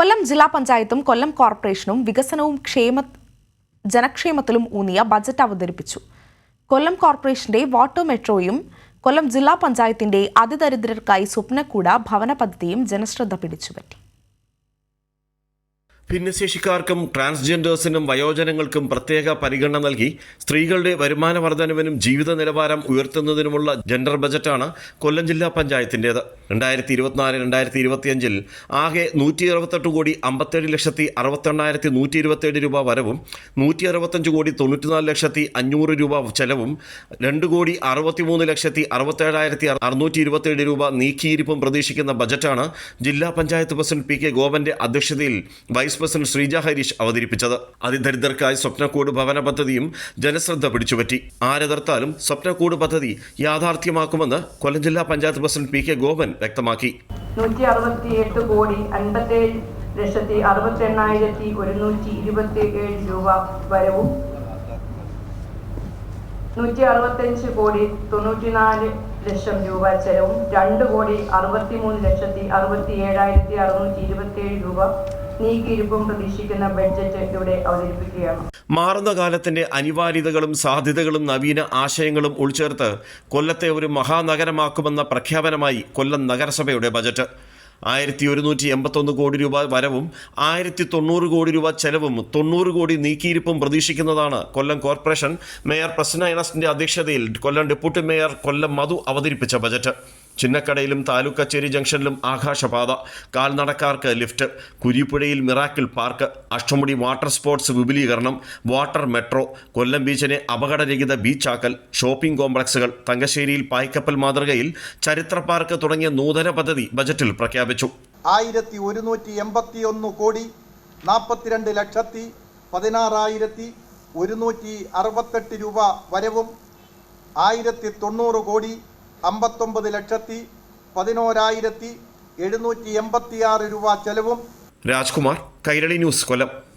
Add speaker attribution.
Speaker 1: കൊല്ലം ജില്ലാ പഞ്ചായത്തും കൊല്ലം കോർപ്പറേഷനും വികസനവും ക്ഷേമ ജനക്ഷേമത്തിലും ഊന്നിയ ബജറ്റ് അവതരിപ്പിച്ചു. കൊല്ലം കോർപ്പറേഷന്റെ വാട്ടർ മെട്രോയും കൊല്ലം ജില്ലാ പഞ്ചായത്തിന്റെ അതിദരിദ്രർക്കായി സ്വപ്നക്കൂട ഭവന പദ്ധതിയും ജനശ്രദ്ധ പിടിച്ചുപറ്റി.
Speaker 2: ഭിന്നശേഷിക്കാർക്കും ട്രാൻസ്ജെൻഡേഴ്സിനും വയോജനങ്ങൾക്കും പ്രത്യേക പരിഗണന നൽകി സ്ത്രീകളുടെ വരുമാന വർധനവിനും ജീവിത നിലവാരം ഉയർത്തുന്നതിനുമുള്ള ജെൻഡർ ബജറ്റാണ് കൊല്ലം ജില്ലാ പഞ്ചായത്തിന്റേത്. രണ്ടായിരത്തി ഇരുപത്തിനാല് രണ്ടായിരത്തി ഇരുപത്തിയഞ്ചിൽ ആകെ നൂറ്റി അറുപത്തെട്ട് കോടി അമ്പത്തേഴ് ലക്ഷത്തി അറുപത്തെണ്ണായിരത്തി നൂറ്റി ഇരുപത്തേഴ് രൂപ വരവും നൂറ്റി അറുപത്തഞ്ച് കോടി തൊണ്ണൂറ്റിനാല് ലക്ഷത്തി അഞ്ഞൂറ് രൂപ ചെലവും രണ്ട് കോടി അറുപത്തിമൂന്ന് ലക്ഷത്തി അറുപത്തേഴായിരത്തി അറുന്നൂറ്റി ഇരുപത്തേഴ് രൂപ നീക്കിയിരിപ്പും പ്രതീക്ഷിക്കുന്ന ബജറ്റാണ് ജില്ലാ പഞ്ചായത്ത് പ്രസിഡന്റ് പി കെ ഗോപന്റെ അധ്യക്ഷതയിൽ വൈസ് പ്രസിഡന്റ് ശ്രീജ ഹരീഷ് അവതരിപ്പിച്ചത്. അതിദരിദ്രർക്കായി സ്വപ്നക്കൂട് ഭവന പദ്ധതിയും ജനശ്രദ്ധ പിടിച്ചുപറ്റി. ആരെതിർത്താലും സ്വപ്നക്കൂട് പദ്ധതി യാഥാർത്ഥ്യമാക്കുമെന്ന് കൊല്ലം ജില്ലാ panchayat president P K Gopan വ്യക്തമാക്കി.
Speaker 3: നൂറ്റി അറുപത്തി എട്ട് കോടി ലക്ഷത്തി അറുപത്തി എണ്ണായിരത്തി ഒരുന്നൂറ്റി ഇരുപത്തി ഏഴ് രൂപ വരവും. നൂറ്റി അറുപത്തഞ്ച് കോടി തൊണ്ണൂറ്റിനാല് ലക്ഷം രൂപ ചെലവും. രണ്ട് കോടി അറുപത്തി മൂന്ന് ലക്ഷത്തി അറുപത്തി ഏഴായിരത്തി അറുന്നൂറ്റി ഇരുപത്തി ഏഴ് രൂപ പ്രതീക്ഷിക്കുന്ന ബഡ്ജറ്റ്
Speaker 2: മാറുന്ന കാലത്തിന്റെ അനിവാര്യതകളും സാധ്യതകളും നവീന ആശയങ്ങളും ഉൾച്ചേർത്ത് കൊല്ലത്തെ ഒരു മഹാനഗരമാക്കുമെന്ന പ്രഖ്യാപനമായി കൊല്ലം നഗരസഭയുടെ ബജറ്റ്. ആയിരത്തി ഒരുന്നൂറ്റി എൺപത്തൊന്ന് കോടി രൂപ വരവും ആയിരത്തി തൊണ്ണൂറ് കോടി രൂപ ചെലവും തൊണ്ണൂറ് കോടി നീക്കിയിരിപ്പും പ്രതീക്ഷിക്കുന്നതാണ് കൊല്ലം കോർപ്പറേഷൻ മേയർ പ്രസന്ന അധ്യക്ഷതയിൽ കൊല്ലം ഡെപ്യൂട്ടി മേയർ കൊല്ലം മധു അവതരിപ്പിച്ച ബജറ്റ്. ചിന്നക്കടയിലും താലൂക്ക് കച്ചേരി ജംഗ്ഷനിലും ആകാശപാത കാൽനടക്കാർക്ക് lift കുരിപ്പുഴയിൽ miracle park Ashtamudi water sports വിപുലീകരണം വാട്ടർ മെട്രോ കൊല്ലം ബീച്ചിനെ അപകടരഹിത ബീച്ചാക്കൽ ഷോപ്പിംഗ് കോംപ്ലക്സുകൾ തങ്കശ്ശേരിയിൽ പായ്ക്കപ്പൽ മാതൃകയിൽ ചരിത്ര പാർക്ക് തുടങ്ങിയ നൂതന പദ്ധതി ബജറ്റിൽ പ്രഖ്യാപിച്ചു.
Speaker 4: ആയിരത്തി ഒരുന്നൂറ്റി എൺപത്തി ഒന്ന് കോടി നാൽപ്പത്തിരണ്ട് ലക്ഷത്തി പതിനാറായിരത്തി ഒരുന്നൂറ്റി അറുപത്തെട്ട് രൂപ വരവും ആയിരത്തി തൊണ്ണൂറ് കോടി അമ്പത്തൊമ്പത് ലക്ഷത്തി പതിനോരായിരത്തി എഴുന്നൂറ്റി എൺപത്തിയാറ് രൂപ ചെലവും.
Speaker 2: രാജ്കുമാർ കൈരളി ന്യൂസ് കൊല്ലം.